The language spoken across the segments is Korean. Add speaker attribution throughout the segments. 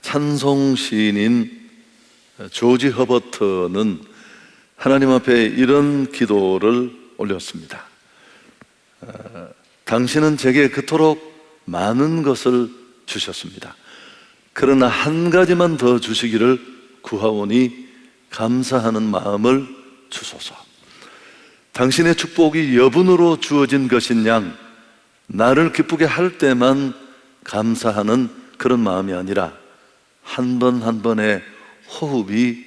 Speaker 1: 찬송 시인인 조지 허버트는 하나님 앞에 이런 기도를 올렸습니다. 어, 당신은 제게 그토록 많은 것을 주셨습니다. 그러나 한 가지만 더 주시기를 구하오니 감사하는 마음을 주소서. 당신의 축복이 여분으로 주어진 것인 양, 나를 기쁘게 할 때만 감사하는 그런 마음이 아니라 한번한 번의 호흡이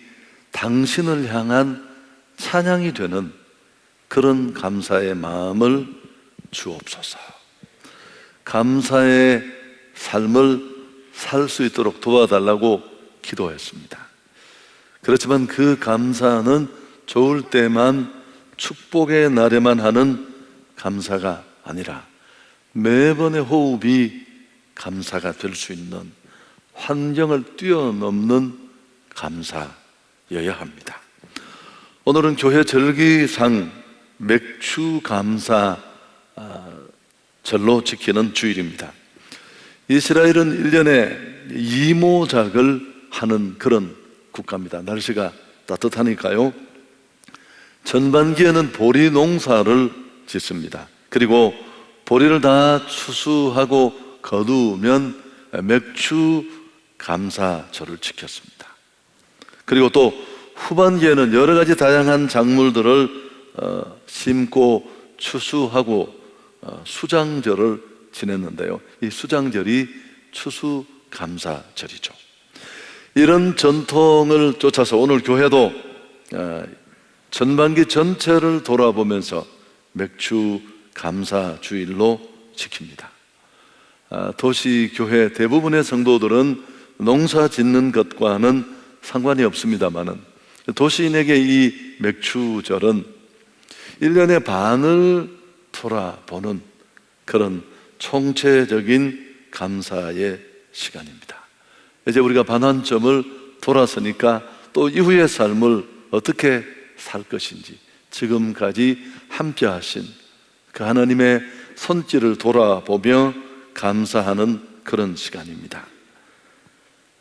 Speaker 1: 당신을 향한 찬양이 되는 그런 감사의 마음을 주옵소서. 감사의 삶을 살 수 있도록 도와달라고 기도했습니다. 그렇지만 그 감사는 좋을 때만 축복의 날에만 하는 감사가 아니라 매번의 호흡이 감사가 될 수 있는 환경을 뛰어넘는 감사여야 합니다. 오늘은 교회 절기상 맥주 감사 아, 절로 지키는 주일입니다. 이스라엘은 1년에 이모작을 하는 그런 국가입니다. 날씨가 따뜻하니까요. 전반기에는 보리 농사를 짓습니다. 그리고 보리를 다 추수하고 거두면 맥주 감사절을 지켰습니다. 그리고 또 후반기에는 여러 가지 다양한 작물들을 어, 심고 추수하고 어, 수장절을 지냈는데요. 이 수장절이 추수 감사절이죠. 이런 전통을 쫓아서 오늘 교회도 어, 전반기 전체를 돌아보면서 맥주 감사 주일로 지킵니다. 아, 도시 교회 대부분의 성도들은 농사 짓는 것과는 상관이 없습니다만은 도시인에게 이 맥주절은 1년의 반을 돌아보는 그런 총체적인 감사의 시간입니다. 이제 우리가 반환점을 돌아서니까 또 이후의 삶을 어떻게 살 것인지 지금까지 함께 하신 그 하나님의 손길을 돌아보며 감사하는 그런 시간입니다.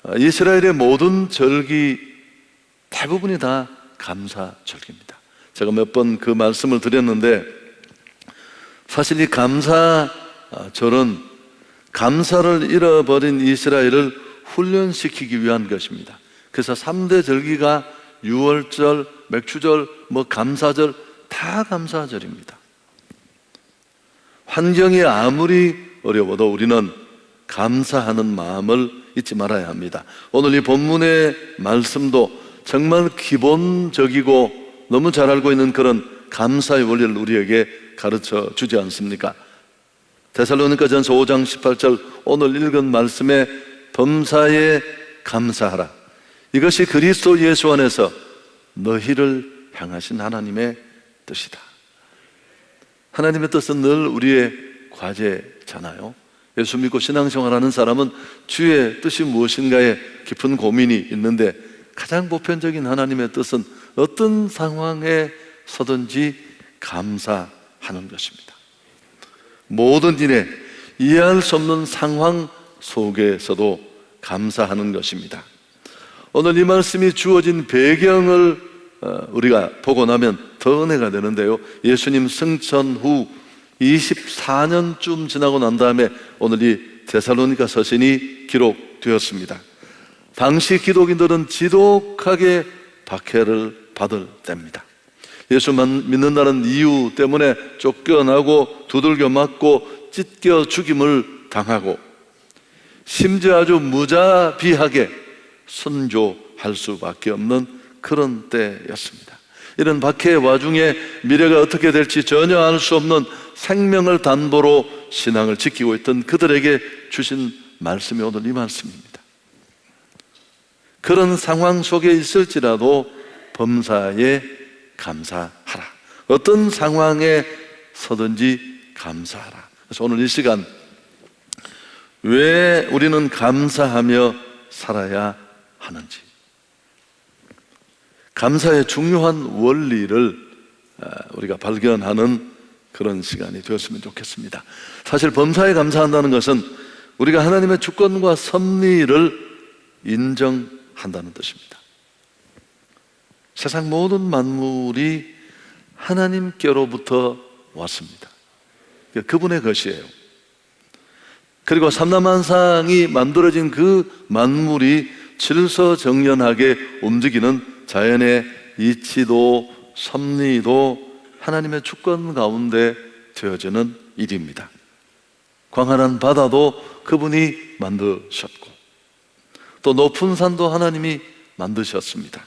Speaker 1: 아, 이스라엘의 모든 절기 대부분이 다 감사 절기입니다. 제가 몇 번 그 말씀을 드렸는데 사실 이 감사 절은 감사를 잃어버린 이스라엘을 훈련시키기 위한 것입니다. 그래서 3대 절기가 6월절, 맥주절, 뭐 감사절 다 감사절입니다. 환경이 아무리 어려워도 우리는 감사하는 마음을 잊지 말아야 합니다. 오늘 이 본문의 말씀도 정말 기본적이고 너무 잘 알고 있는 그런 감사의 원리를 우리에게 가르쳐 주지 않습니까? 데살로니가 전서 5장 18절 오늘 읽은 말씀에 범사에 감사하라. 이것이 그리스도 예수 안에서 너희를 향하신 하나님의 뜻이다. 하나님의 뜻은 늘 우리의 과제잖아요. 예수 믿고 신앙생활하는 사람은 주의 뜻이 무엇인가에 깊은 고민이 있는데 가장 보편적인 하나님의 뜻은 어떤 상황에 서든지 감사하는 것입니다. 모든 일에 이해할 수 없는 상황 속에서도 감사하는 것입니다. 오늘 이 말씀이 주어진 배경을 어, 우리가 보고 나면 더 은혜가 되는데요. 예수님 승천 후 24년쯤 지나고 난 다음에 오늘 이 데살로니가 서신이 기록되었습니다. 당시 기독인들은 지독하게 박해를 받을 때입니다. 예수만 믿는다는 이유 때문에 쫓겨나고 두들겨 맞고 찢겨 죽임을 당하고 심지어 아주 무자비하게 선조할 수밖에 없는 그런 때였습니다. 이런 박해의 와중에 미래가 어떻게 될지 전혀 알 수 없는 생명을 담보로 신앙을 지키고 있던 그들에게 주신 말씀이 오늘 이 말씀입니다. 그런 상황 속에 있을지라도 범사에 감사하라. 어떤 상황에 서든지 감사하라. 그래서 오늘 이 시간 왜 우리는 감사하며 살아야 하는지 감사의 중요한 원리를 아, 우리가 발견하는 그런 시간이 되었으면 좋겠습니다. 사실 범사에 감사한다는 것은 우리가 하나님의 주권과 섭리를 인정한다는 뜻입니다. 세상 모든 만물이 하나님께로부터 왔습니다. 그분의 것이에요. 그리고 삼남한상이 만들어진 그 만물이 질서정연하게 움직이는 자연의 이치도 섭리도 하나님의 주권 가운데 되어지는 일입니다. 광활한 바다도 그분이 만드셨고 또 높은 산도 하나님이 만드셨습니다.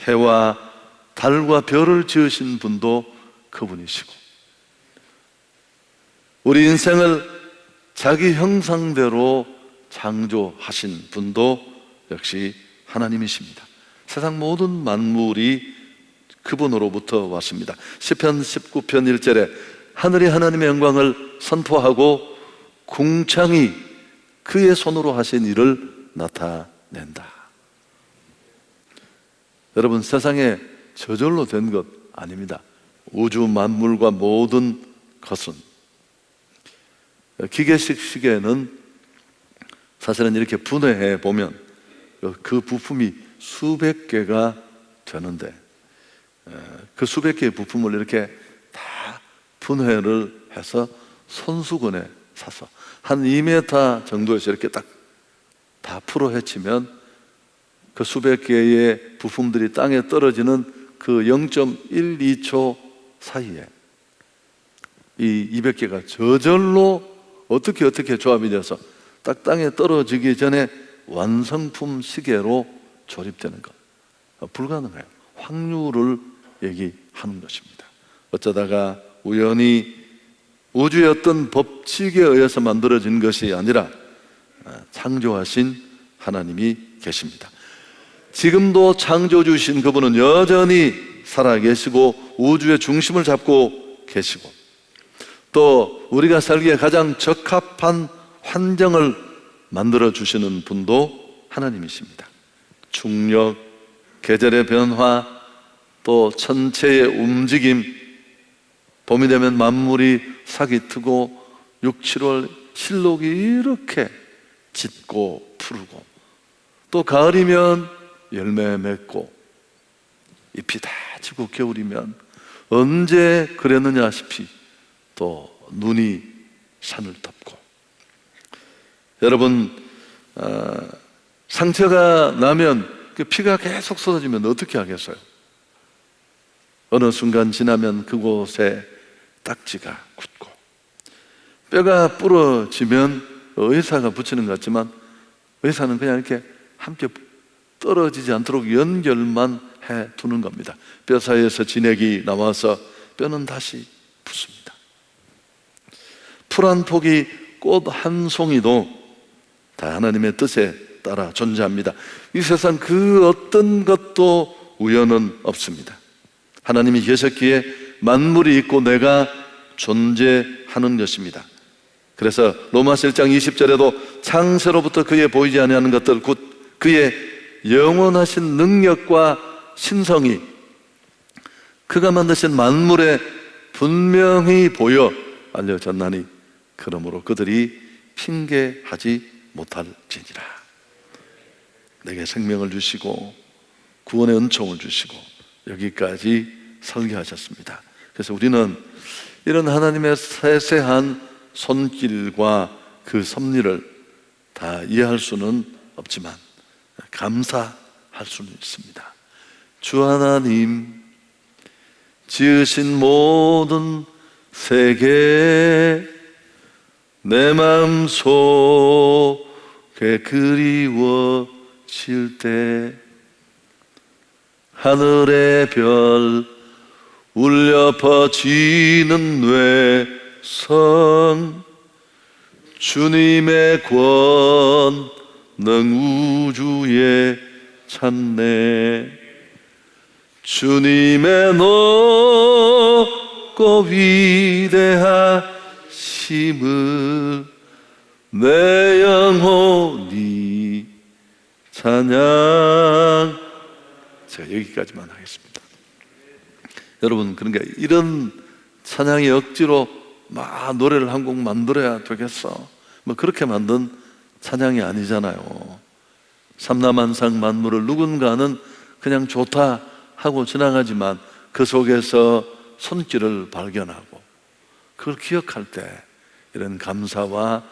Speaker 1: 해와 달과 별을 지으신 분도 그분이시고 우리 인생을 자기 형상대로 창조하신 분도 역시 하나님이십니다. 세상 모든 만물이 그분으로부터 왔습니다. 시편 19편 1절에 하늘이 하나님의 영광을 선포하고 궁창이 그의 손으로 하신 일을 나타낸다. 여러분 세상에 저절로 된 것 아닙니다. 우주 만물과 모든 것은 기계식 시계는 사실은 이렇게 분해해 보면 그 부품이 수백 개가 되는데 그 수백 개의 부품을 이렇게 다 분해를 해서 손수건에 사서 한 2m 정도에서 이렇게 딱 다 풀어 헤치면 그 수백 개의 부품들이 땅에 떨어지는 그 0.12초 사이에 이 200개가 저절로 어떻게 어떻게 조합이 돼서 딱 땅에 떨어지기 전에 완성품 시계로 조립되는 것 불가능해요. 확률을 얘기하는 것입니다. 어쩌다가 우연히 우주의 어떤 법칙에 의해서 만들어진 것이 아니라 아, 창조하신 하나님이 계십니다. 지금도 창조주신 그분은 여전히 살아계시고 우주의 중심을 잡고 계시고 또 우리가 살기에 가장 적합한 환경을 만들어 주시는 분도 하나님이십니다. 중력, 계절의 변화, 또 천체의 움직임, 봄이 되면 만물이 싹이 트고 6, 7월 실록이 이렇게 짙고 푸르고 또 가을이면 열매 맺고 잎이 다 지고 겨울이면 언제 그랬느냐 싶이 또 눈이 산을 덮고 여러분 어, 상처가 나면 그 피가 계속 쏟아지면 어떻게 하겠어요? 어느 순간 지나면 그곳에 딱지가 굳고 뼈가 부러지면 의사가 붙이는 것 같지만 의사는 그냥 이렇게 함께 떨어지지 않도록 연결만 해 두는 겁니다. 뼈 사이에서 진액이 나와서 뼈는 다시 붙습니다. 풀한 폭이 꽃한 송이도 다 하나님의 뜻에 따라 존재합니다. 이 세상 그 어떤 것도 우연은 없습니다. 하나님이 계셨기에 만물이 있고 내가 존재하는 것입니다. 그래서 로마서 1장 20절에도 창세로부터 그의 보이지 아니하는 것들 곧 그의 영원하신 능력과 신성이 그가 만드신 만물에 분명히 보여 알려졌나니 그러므로 그들이 핑계하지 못할지니라 내게 생명을 주시고 구원의 은총을 주시고 여기까지 설계하셨습니다 그래서 우리는 이런 하나님의 세세한 손길과 그 섭리를 다 이해할 수는 없지만 감사할 수는 있습니다. 주 하나님 지으신 모든 세계 내 마음 속에 그리워질 때 하늘의 별 울려 퍼지는 외성 주님의 권능 우주에 찬네. 주님의 높고 위대하심을 내 영혼이 찬양. 제가 여기까지만 하겠습니다. 여러분 그러니까 이런 찬양이 억지로 막 노래를 한 곡 만들어야 되겠어. 뭐 그렇게 만든 찬양이 아니잖아요. 삼라만상 만물을 누군가는 그냥 좋다 하고 지나가지만 그 속에서 손길을 발견하고 그걸 기억할 때 이런 감사와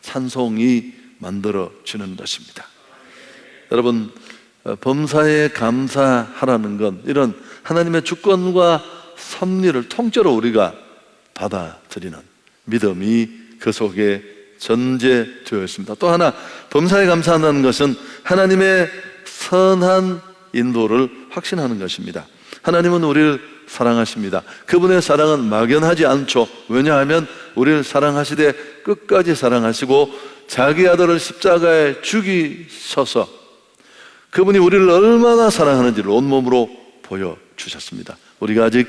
Speaker 1: 찬송이 만들어지는 것입니다. 여러분, 어, 범사에 감사하라는 건 이런 하나님의 주권과 섭리를 통째로 우리가 받아들이는 믿음이 그 속에 전제되어 있습니다. 또 하나, 범사에 감사한다는 것은 하나님의 선한 인도를 확신하는 것입니다. 하나님은 우리를 사랑하십니다. 그분의 사랑은 막연하지 않죠. 왜냐하면 우리를 사랑하시되 끝까지 사랑하시고 자기 아들을 십자가에 죽이셔서 그분이 우리를 얼마나 사랑하는지를 온몸으로 보여주셨습니다. 우리가 아직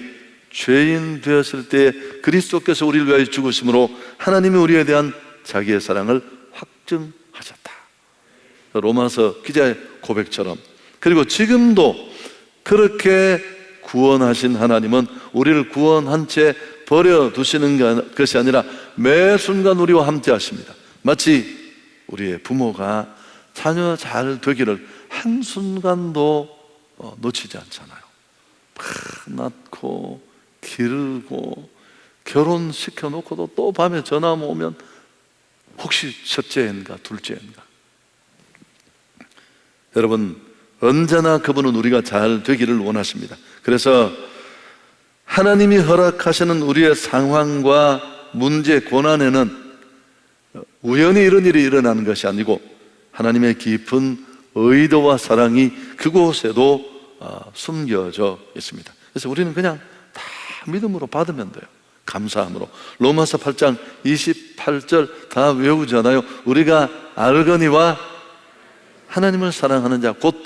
Speaker 1: 죄인 되었을 때 그리스도께서 우리를 위하여 죽으심으로 하나님이 우리에 대한 자기의 사랑을 확증하셨다. 로마서 기자의 고백처럼 그리고 지금도 그렇게 구원하신 하나님은 우리를 구원한 채 버려두시는 것이 아니라 매 순간 우리와 함께 하십니다. 마치 우리의 부모가 자녀 잘 되기를 한순간도 어, 놓치지 않잖아요. 낳고 기르고 결혼시켜 놓고도 또 밤에 전화 오면 혹시 첫째인가 둘째인가 여러분 언제나 그분은 우리가 잘 되기를 원하십니다. 그래서 하나님이 허락하시는 우리의 상황과 문제, 고난에는 우연히 이런 일이 일어나는 것이 아니고 하나님의 깊은 의도와 사랑이 그곳에도 어, 숨겨져 있습니다. 그래서 우리는 그냥 다 믿음으로 받으면 돼요. 감사함으로. 로마서 8장 28절 다 외우잖아요. 우리가 알거니와 하나님을 사랑하는 자, 곧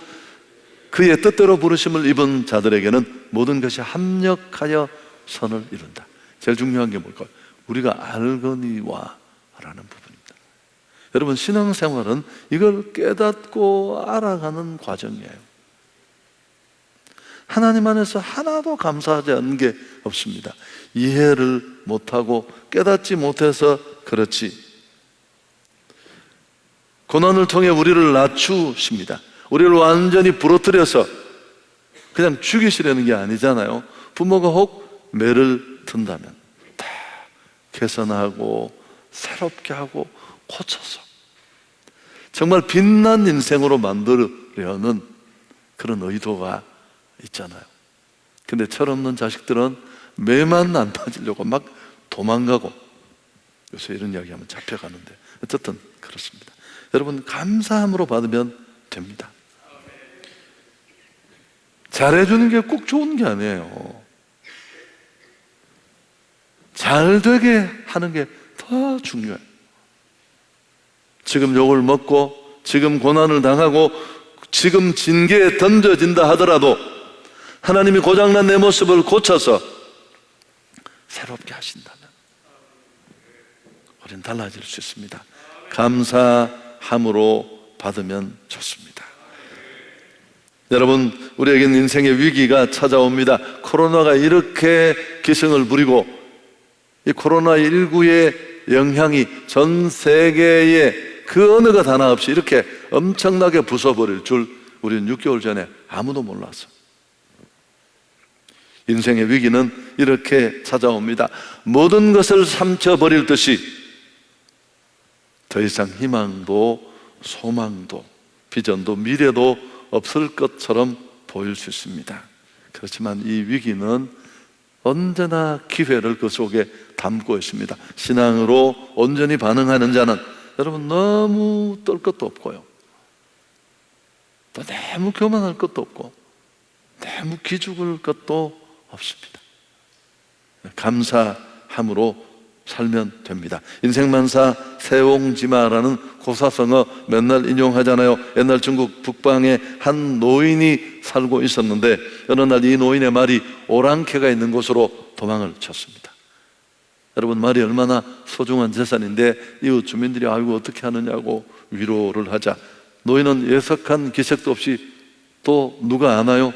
Speaker 1: 그의 뜻대로 부르심을 입은 자들에게는 모든 것이 합력하여 선을 이룬다. 제일 중요한 게 뭘까요? 우리가 알거니와 라는 부분입니다. 여러분, 신앙생활은 이걸 깨닫고 알아가는 과정이에요. 하나님 안에서 하나도 감사하지 않는 게 없습니다. 이해를 못하고 깨닫지 못해서 그렇지. 고난을 통해 우리를 낮추십니다. 우리를 완전히 부러뜨려서 그냥 죽이시려는 게 아니잖아요. 부모가 혹 매를 든다면 다 개선하고 새롭게 하고 고쳐서 정말 빛난 인생으로 만들려는 그런 의도가 있잖아요. 근데 철없는 자식들은 매만 안 빠지려고 막 도망가고 요새 이런 이야기 하면 잡혀가는데 어쨌든 그렇습니다. 여러분 감사함으로 받으면 됩니다. 잘해주는 게 꼭 좋은 게 아니에요. 잘 되게 하는 게 더 중요해요. 지금 욕을 먹고, 지금 고난을 당하고, 지금 징계에 던져진다 하더라도 하나님이 고장난 내 모습을 고쳐서 새롭게 하신다면 우리는 달라질 수 있습니다. 감사함으로 받으면 좋습니다. 여러분, 우리에게는 인생의 위기가 찾아옵니다. 코로나가 이렇게 기승을 부리고 이 코로나19의 영향이 전 세계에 그 어느 것 하나 없이 이렇게 엄청나게 부숴버릴 줄 우리는 6개월 전에 아무도 몰랐어. 인생의 위기는 이렇게 찾아옵니다. 모든 것을 삼켜버릴 듯이 더 이상 희망도 소망도 비전도 미래도 없을 것처럼 보일 수 있습니다. 그렇지만 이 위기는 언제나 기회를 그 속에 담고 있습니다. 신앙으로 온전히 반응하는 자는 여러분 너무 떨 것도 없고요. 또 너무 교만할 것도 없고 너무 기죽을 것도 없습니다. 감사함으로 살면 됩니다. 인생만사 세옹지마라는 고사성어 맨날 인용하잖아요. 옛날 중국 북방에 한 노인이 살고 있었는데 어느 날 이 노인의 말이 오랑캐가 있는 곳으로 도망을 쳤습니다. 여러분 말이 얼마나 소중한 재산인데 이웃 주민들이 알고 어떻게 하느냐고 위로를 하자 노인은 예석한 기색도 없이 또 누가 아나요?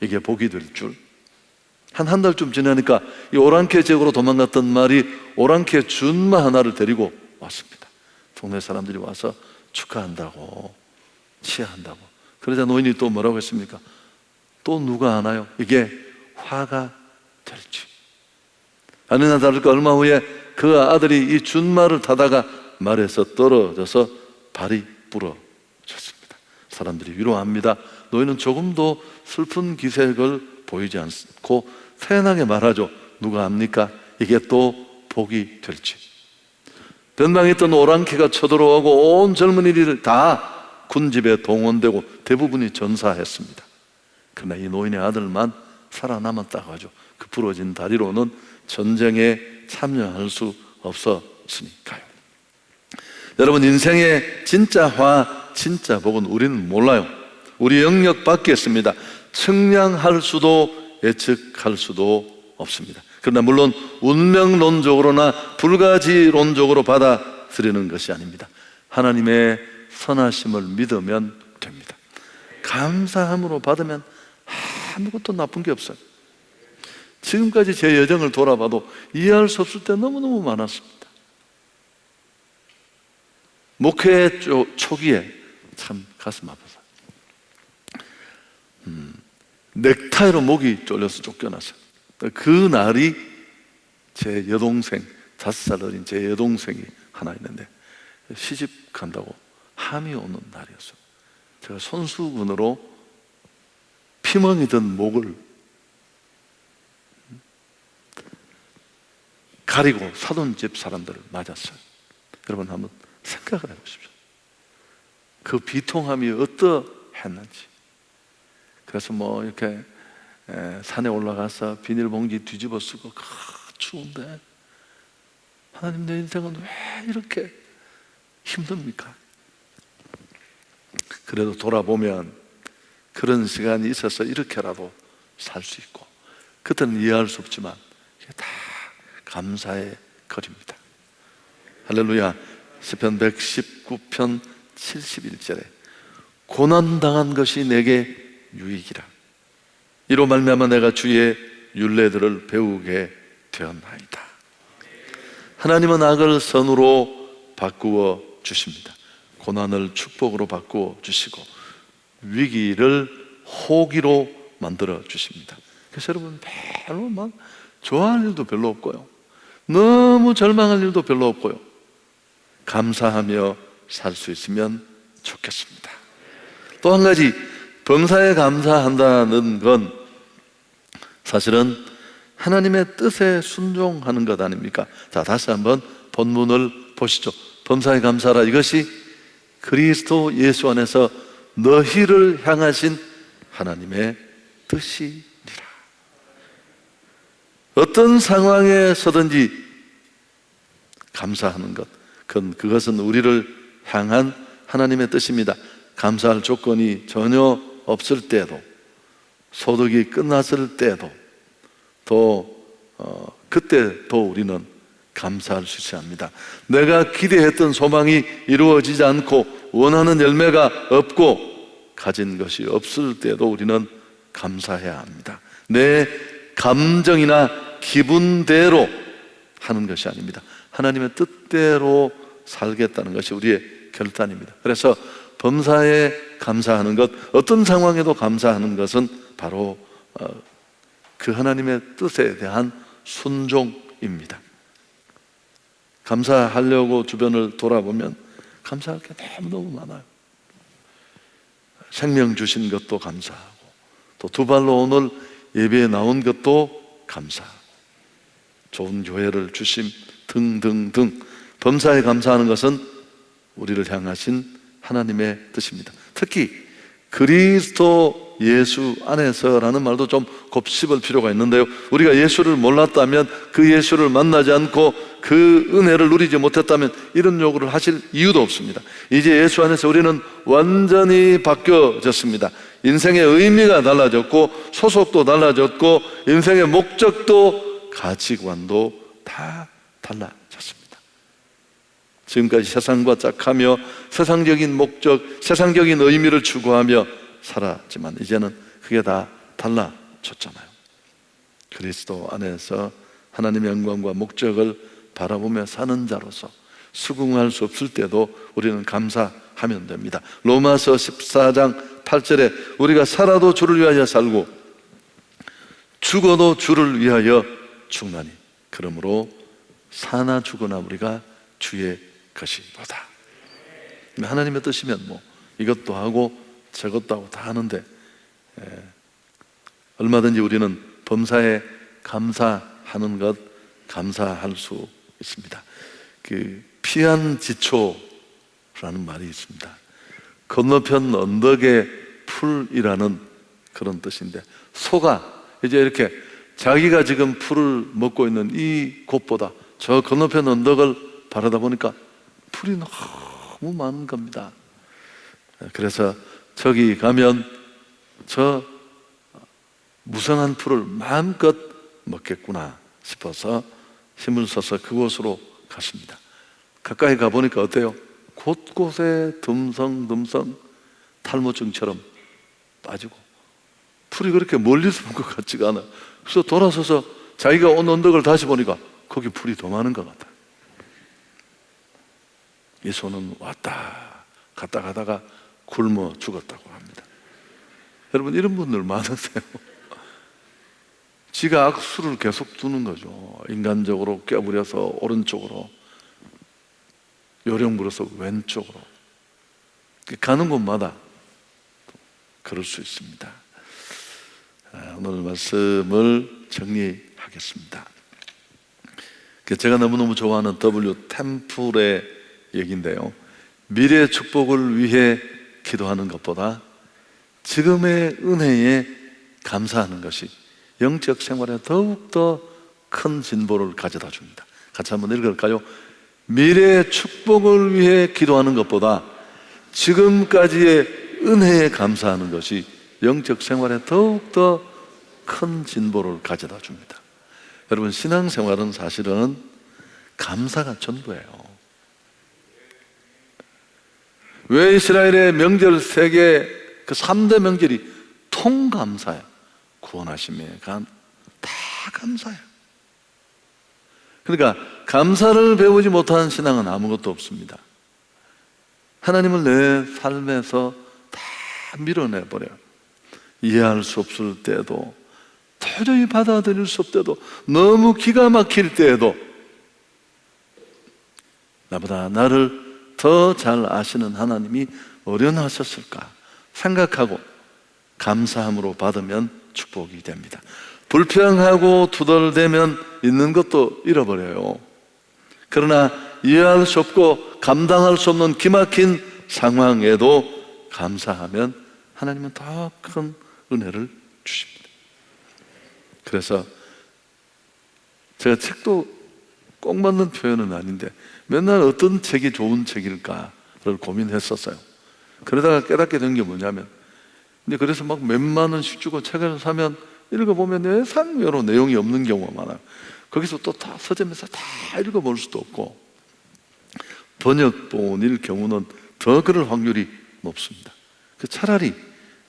Speaker 1: 이게 복이 될 줄. 한 한 달쯤 지나니까 이 오랑캐 지역으로 도망갔던 말이 오랑캐 준마 하나를 데리고 왔습니다. 동네 사람들이 와서 축하한다고 취한다고. 그러자 노인이 또 뭐라고 했습니까? 또 누가 하나요? 이게 화가 될지. 아니나 다를까 얼마 후에 그 아들이 이 준말을 타다가 말에서 떨어져서 발이 부러졌습니다. 사람들이 위로합니다. 너희는 조금도 슬픈 기색을 보이지 않고 태연하게 말하죠. 누가 압니까? 이게 또 복이 될지. 변방했던 오랑캐가 쳐들어오고 온 젊은이들 다 군집에 동원되고 대부분이 전사했습니다. 그러나 이 노인의 아들만 살아남았다고 하죠. 그 부러진 다리로는 전쟁에 참여할 수 없었으니까요. 여러분 인생의 진짜 화, 진짜 복은 우리는 몰라요. 우리 영역 밖에 있습니다. 측량할 수도 예측할 수도 없습니다. 그러나 물론 운명론적으로나 불가지론적으로 받아들이는 것이 아닙니다. 하나님의 선하심을 믿으면 됩니다. 감사함으로 받으면 아무것도 나쁜 게 없어요. 지금까지 제 여정을 돌아봐도 이해할 수 없을 때 너무너무 많았습니다. 목회 초, 초기에 참 가슴 아파서 음, 넥타이로 목이 졸려서 쫓겨났어요. 그 날이 제 여동생 다섯 살 어린 제 여동생이 하나 있는데 시집 간다고 함이 오는 날이었어요. 제가 손수건으로 피멍이 든 목을 가리고 사돈 집 사람들을 맞았어요. 여러분 한번 생각을 해보십시오. 그 비통함이 어떠했는지. 그래서 뭐 이렇게 산에 올라가서 비닐봉지 뒤집어 쓰고 추운데 하나님 내 인생은 왜 이렇게 힘듭니까? 그래도 돌아보면 그런 시간이 있어서 이렇게라도 살 수 있고 그때는 이해할 수 없지만 이게 다 감사의 거리입니다. 할렐루야. 시편 119편 71절에 고난 당한 것이 내게 유익이라. 이로 말미암아 내가 주의 율례들을 배우게 되었나이다. 하나님은 악을 선으로 바꾸어 주십니다. 고난을 축복으로 바꾸어 주시고 위기를 호기로 만들어 주십니다. 그래서 여러분 별로 막 좋아할 일도 별로 없고요. 너무 절망할 일도 별로 없고요. 감사하며 살 수 있으면 좋겠습니다. 또 한 가지 범사에 감사한다는 건 사실은 하나님의 뜻에 순종하는 것 아닙니까? 자, 다시 한번 본문을 보시죠. 범사에 감사라 이것이 그리스도 예수 안에서 너희를 향하신 하나님의 뜻이니라. 어떤 상황에 서든지 감사하는 것, 그건 그것은 우리를 향한 하나님의 뜻입니다. 감사할 조건이 전혀 없을 때도, 소득이 끝났을 때도, 또 어, 그때 도 우리는 감사할 수 있어야 합니다. 내가 기대했던 소망이 이루어지지 않고 원하는 열매가 없고 가진 것이 없을 때도 우리는 감사해야 합니다. 내 감정이나 기분대로 하는 것이 아닙니다. 하나님의 뜻대로 살겠다는 것이 우리의 결단입니다. 그래서 범사에 감사하는 것, 어떤 상황에도 감사하는 것은 바로 어, 그 하나님의 뜻에 대한 순종입니다. 감사하려고 주변을 돌아보면 감사할 게 너무너무 많아요. 생명 주신 것도 감사하고 또 두 발로 오늘 예배에 나온 것도 감사하고 좋은 교회를 주심 등등등 범사에 감사하는 것은 우리를 향하신 하나님의 뜻입니다. 특히 그리스도 예수 안에서라는 말도 좀 곱씹을 필요가 있는데요. 우리가 예수를 몰랐다면 그 예수를 만나지 않고 그 은혜를 누리지 못했다면 이런 요구를 하실 이유도 없습니다. 이제 예수 안에서 우리는 완전히 바뀌어졌습니다. 인생의 의미가 달라졌고 소속도 달라졌고 인생의 목적도 가치관도 다 달라졌습니다. 지금까지 세상과 짝하며 세상적인 목적, 세상적인 의미를 추구하며 살았지만 이제는 그게 다 달라졌잖아요. 그리스도 안에서 하나님의 영광과 목적을 바라보며 사는 자로서 수긍할 수 없을 때도 우리는 감사할 하면 됩니다. 로마서 14장 8절에 우리가 살아도 주를 위하여 살고 죽어도 주를 위하여 죽나니 그러므로 사나 죽으나 우리가 주의 것이로다. 하나님의 뜻이면 뭐 이것도 하고 저것도 하고 다 하는데 예, 얼마든지 우리는 범사에 감사하는 것 감사할 수 있습니다. 그 피한 지초라는 말이 있습니다. 건너편 언덕의 풀이라는 그런 뜻인데 소가 이제 이렇게 자기가 지금 풀을 먹고 있는 이 곳보다 저 건너편 언덕을 바라다 보니까 풀이 너무 많은 겁니다. 그래서 저기 가면 저 무성한 풀을 마음껏 먹겠구나 싶어서 힘을 써서 그곳으로 갔습니다. 가까이 가보니까 어때요? 곳곳에 듬성듬성 탈모증처럼 빠지고 풀이 그렇게 멀리서 본 것 같지가 않아. 그래서 돌아서서 자기가 온 언덕을 다시 보니까 거기 풀이 더 많은 것 같아. 이 소는 왔다 갔다 가다가 굶어 죽었다고 합니다. 여러분 이런 분들 많으세요. 지가 악수를 계속 두는 거죠. 인간적으로 껴부려서 오른쪽으로 요령 부려서 왼쪽으로 가는 곳마다 그럴 수 있습니다. 아, 오늘 말씀을 정리하겠습니다. 그 제가 너무너무 좋아하는 W 템플의 얘기인데요. 미래 축복을 위해 기도하는 것보다 지금의 은혜에 감사하는 것이 영적 생활에 더욱더 큰 진보를 가져다 줍니다. 같이 한번 읽을까요? 미래 축복을 위해 기도하는 것보다 지금까지의 은혜에 감사하는 것이 영적 생활에 더욱더 큰 진보를 가져다 줍니다. 여러분, 신앙생활은 사실은 감사가 전부예요. 왜 이스라엘의 명절 세 개, 그 3대 명절이 통감사예요. 구원하심에 간, 다 감사해요. 그러니까 감사를 배우지 못한 신앙은 아무것도 없습니다. 하나님을 내 삶에서 다 밀어내버려요. 이해할 수 없을 때도, 도저히 받아들일 수 없을 때도, 너무 기가 막힐 때에도, 나보다 나를 더 잘 아시는 하나님이 어련하셨을까 생각하고 감사함으로 받으면 축복이 됩니다. 불평하고 투덜대면 있는 것도 잃어버려요. 그러나 이해할 수 없고 감당할 수 없는 기막힌 상황에도 감사하면 하나님은 더 큰 은혜를 주십니다. 그래서 제가 책도 꼭 맞는 표현은 아닌데 맨날 어떤 책이 좋은 책일까를 고민했었어요. 그러다가 깨닫게 된 게 뭐냐면 근데 그래서 막 몇만 원씩 주고 책을 사면 읽어보면 예상 여러 내용이 없는 경우가 많아요. 거기서 또 다 서점에서 다 읽어볼 수도 없고 번역본일 경우는 더 그럴 확률이 높습니다. 그 차라리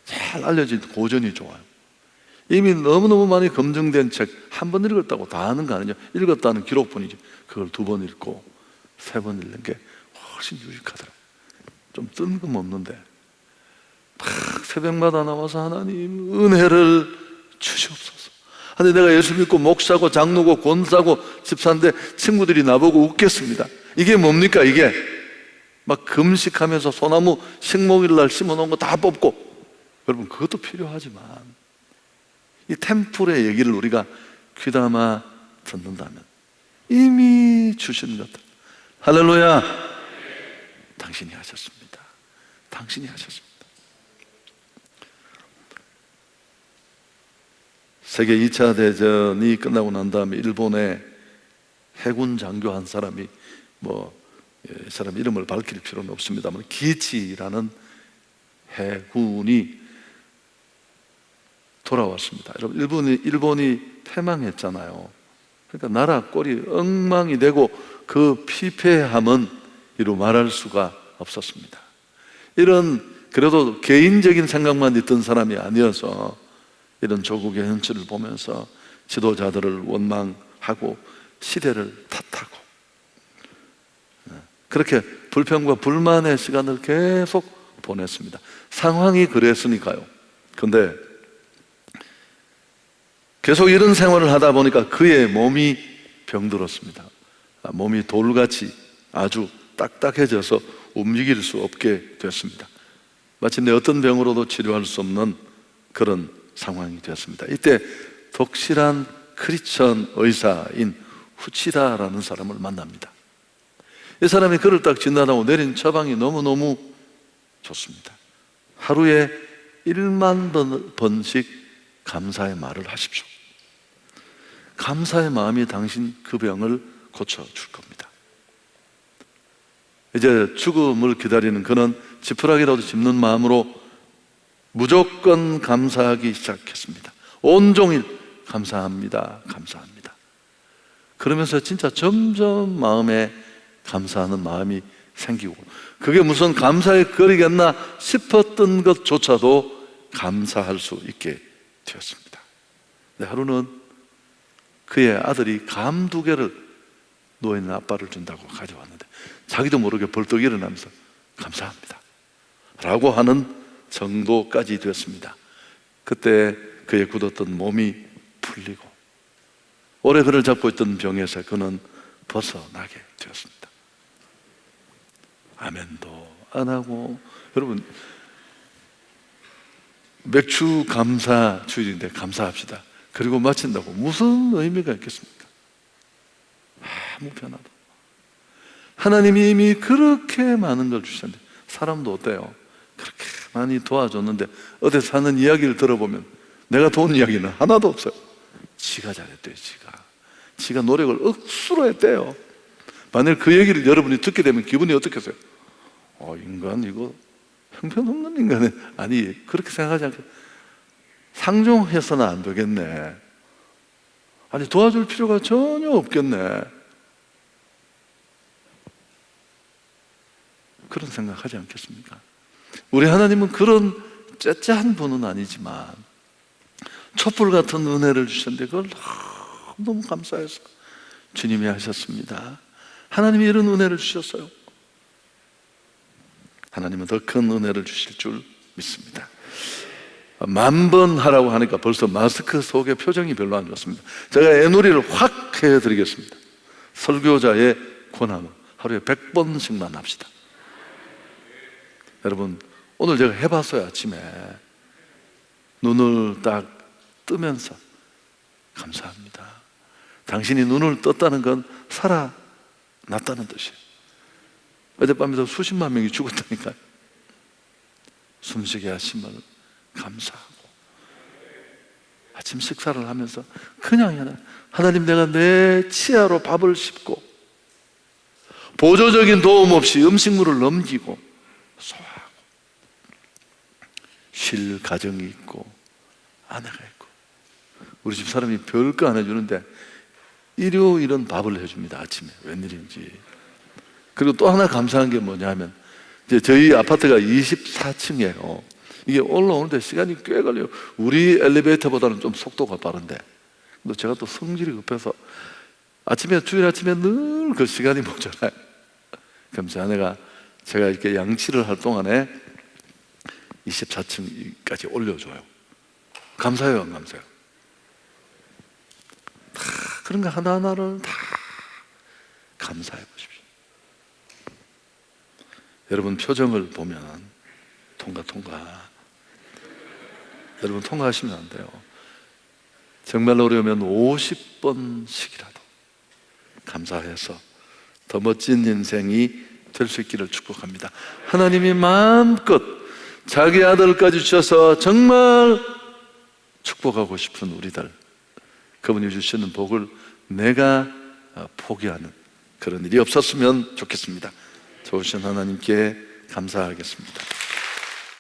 Speaker 1: 잘 알려진 고전이 좋아요. 이미 너무너무 많이 검증된 책 한 번 읽었다고 다 아는 거 아니냐? 읽었다는 기록뿐이지. 그걸 두 번 읽고 세 번 읽는 게 훨씬 유익하더라고요. 좀 뜬금없는데 막 새벽마다 나와서 하나님 은혜를 주시옵소서. 근데 내가 예수 믿고 목사고 장로고 권사고 집사인데 친구들이 나보고 웃겠습니다. 이게 뭡니까 이게? 막 금식하면서 소나무 식목일 날 심어놓은 거 다 뽑고 여러분 그것도 필요하지만 이 템플의 얘기를 우리가 귀담아 듣는다면 이미 주시는 것들 할렐루야 당신이 하셨습니다. 당신이 하셨습니다. 세계 2차 대전이 끝나고 난 다음에 일본의 해군 장교 한 사람이 뭐 예, 사람 이름을 밝힐 필요는 없습니다만 기치라는 해군이 돌아왔습니다. 여러분 일본이 일본이 패망했잖아요. 그러니까 나라 꼴이 엉망이 되고 그 피폐함은 이루 말할 수가 없었습니다. 이런 그래도 개인적인 생각만 있던 사람이 아니어서 이런 조국의 현실을 보면서 지도자들을 원망하고 시대를 탓하고 그렇게 불평과 불만의 시간을 계속 보냈습니다. 상황이 그랬으니까요. 근데 계속 이런 생활을 하다 보니까 그의 몸이 병들었습니다. 아, 몸이 돌같이 아주 딱딱해져서 움직일 수 없게 됐습니다. 마침내 어떤 병으로도 치료할 수 없는 그런 상황이 되었습니다. 이때 독실한 크리스천 의사인 후치다라는 사람을 만납니다. 이 사람이 그를 딱 지나다고 내린 처방이 너무너무 좋습니다. 하루에 1만 번, 번씩 감사의 말을 하십시오. 감사의 마음이 당신 그 병을 고쳐줄 겁니다. 이제 죽음을 기다리는 그는 지푸라기라도 짚는 마음으로 무조건 감사하기 시작했습니다. 온종일 감사합니다. 감사합니다. 그러면서 진짜 점점 마음에 감사하는 마음이 생기고 그게 무슨 감사의 거리겠나 싶었던 것조차도 감사할 수 있게 되었습니다. 하루는 그의 아들이 감 두 개를 누워있는 아빠를 준다고 가져왔는데 자기도 모르게 벌떡 일어나면서 감사합니다. 라고 하는 정도까지 되었습니다. 그때 그의 굳었던 몸이 풀리고 오래 그를 잡고 있던 병에서 그는 벗어나게 되었습니다. 아멘도 안 하고 여러분 맥주 감사 주일인데 감사합시다. 그리고 마친다고 무슨 의미가 있겠습니까? 아무 변화도. 하나님이 이미 그렇게 많은 걸 주셨는데 사람도 어때요? 많이 도와줬는데 어디 사는 이야기를 들어보면 내가 도운 이야기는 하나도 없어요. 지가 잘했대요, 지가. 지가 노력을 억수로 했대요. 만약 그 얘기를 여러분이 듣게 되면 기분이 어떻겠어요? 어, 인간 이거 형편없는 인간이 아니 그렇게 생각하지 않게 상종해서는 안 되겠네. 아니 도와줄 필요가 전혀 없겠네. 그런 생각하지 않겠습니까? 우리 하나님은 그런 째째한 분은 아니지만 촛불 같은 은혜를 주셨는데 그걸 너무 감사해서 주님이 하셨습니다. 하나님이 이런 은혜를 주셨어요. 하나님은 더 큰 은혜를 주실 줄 믿습니다. 만 번 하라고 하니까 벌써 마스크 속에 표정이 별로 안 좋습니다. 제가 애누리를 확 해드리겠습니다. 설교자의 권한은 하루에 100번씩만 합시다. 여러분, 오늘 제가 해봤어요, 아침에. 눈을 딱 뜨면서 감사합니다. 당신이 눈을 떴다는 건 살아났다는 뜻이에요. 어젯밤에도 수십만 명이 죽었다니까요. 숨쉬게 하심을 감사하고 아침 식사를 하면서 그냥 하나 하나님 내가 내 치아로 밥을 씹고 보조적인 도움 없이 음식물을 넘기고 소화 쉴 가정이 있고 아내가 있고 우리 집 사람이 별거 안 해주는데 일요일은 밥을 해줍니다 아침에 웬일인지 그리고 또 하나 감사한 게 뭐냐면 이제 저희 아파트가 24층이에요. 이게 올라오는데 시간이 꽤 걸려요. 우리 엘리베이터보다는 좀 속도가 빠른데. 근데 제가 또 성질이 급해서 아침에 주일 아침에 늘 그 시간이 모자라요. 그럼 제 아내가 제가 이렇게 양치를 할 동안에 24층까지 올려줘요. 감사해요, 안 감사해요? 다 그런 거 하나하나를 다 감사해 보십시오. 여러분 표정을 보면 통과 통과 여러분 통과하시면 안 돼요 정말로 어려우면 50번씩이라도 감사해서 더 멋진 인생이 될 수 있기를 축복합니다 하나님이 마음껏 자기 아들까지 주셔서 정말 축복하고 싶은 우리들 그분이 주시는 복을 내가 포기하는 그런 일이 없었으면 좋겠습니다 좋으신 하나님께 감사하겠습니다.